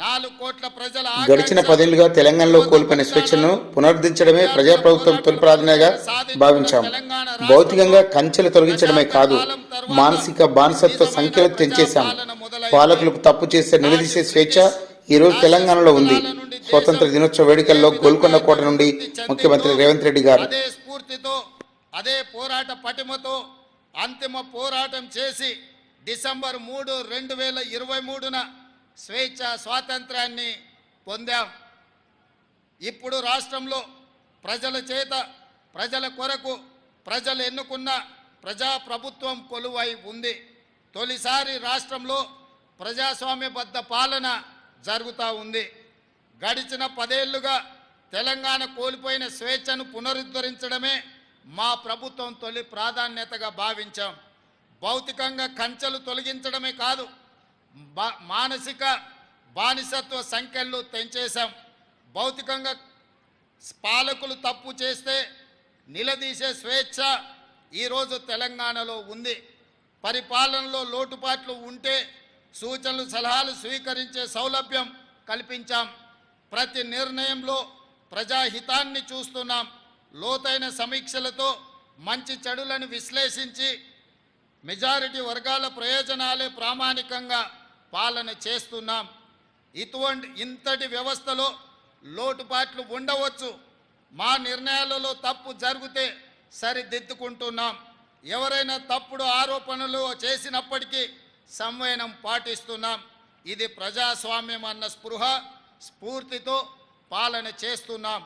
నాలుగు కోట్ల ప్రజల గడిచిన పదేళ్ళుగా తెలంగాణలో కోల్పోయిన స్వేచ్ఛను పునరుద్ధరించడమే ప్రజాప్రభుత్వం తొలి ప్రాధాన్యతగా భావించాం. భౌతికంగా కంచెలు తొలగించడమే కాదు మానసిక బానిసత్వ సంఖ్యలు తెంచేశాం. పాలకులకు తప్పు చేస్తే నిలదీసే స్వేచ్ఛ ఈ రోజు తెలంగాణలో ఉంది. స్వతంత్ర దినోత్సవ వేడుకల్లో గోల్కొండ కోట నుండి ముఖ్యమంత్రి రేవంత్ రెడ్డి గారు. అదే స్ఫూర్తితో అదే పోరాట పటిమతో అంతిమ పోరాటం చేసి డిసెంబర్ మూడు రెండు వేల ఇరవై మూడున స్వేచ్ఛ స్వాతంత్రాన్ని పొందాం. ఇప్పుడు రాష్ట్రంలో ప్రజల చేత ప్రజల కొరకు ప్రజలు ఎన్నుకున్న ప్రజాప్రభుత్వం కొలువై ఉంది. తొలిసారి రాష్ట్రంలో ప్రజాస్వామ్యబద్ధ పాలన జరుగుతూ ఉంది. గడిచిన పదేళ్ళుగా తెలంగాణ కోల్పోయిన స్వేచ్ఛను పునరుద్ధరించడమే మా ప్రభుత్వం తొలి ప్రాధాన్యతగా భావించాం. భౌతికంగా కంచెలు తొలగించడమే కాదు మానసిక బానిసత్వ సంఖ్యలు తెంచేశాం. భౌతికంగా పాలకులు తప్పు చేస్తే నిలదీసే స్వేచ్ఛ ఈరోజు తెలంగాణలో ఉంది. పరిపాలనలో లోటుపాట్లు ఉంటే సూచనలు సలహాలు స్వీకరించే సౌలభ్యం కల్పించాం. ప్రతి నిర్ణయంలో ప్రజాహితాన్ని చూస్తున్నాం. లోతైన సమీక్షలతో మంచి చెడులను విశ్లేషించి మెజారిటీ వర్గాల ప్రయోజనాలే ప్రామాణికంగా పాలన చేస్తున్నాం. ఇటువంటి ఇంతటి వ్యవస్థలో లోటుపాట్లు ఉండవచ్చు. మా నిర్ణయాలలో తప్పు జరిగితే సరిదిద్దుకుంటున్నాం. ఎవరైనా తప్పుడు ఆరోపణలు చేసినప్పటికీ సంవయనం పాటిస్తున్నాం. ఇది ప్రజాస్వామ్యం అన్న స్పృహ స్ఫూర్తితో పాలన చేస్తున్నాం.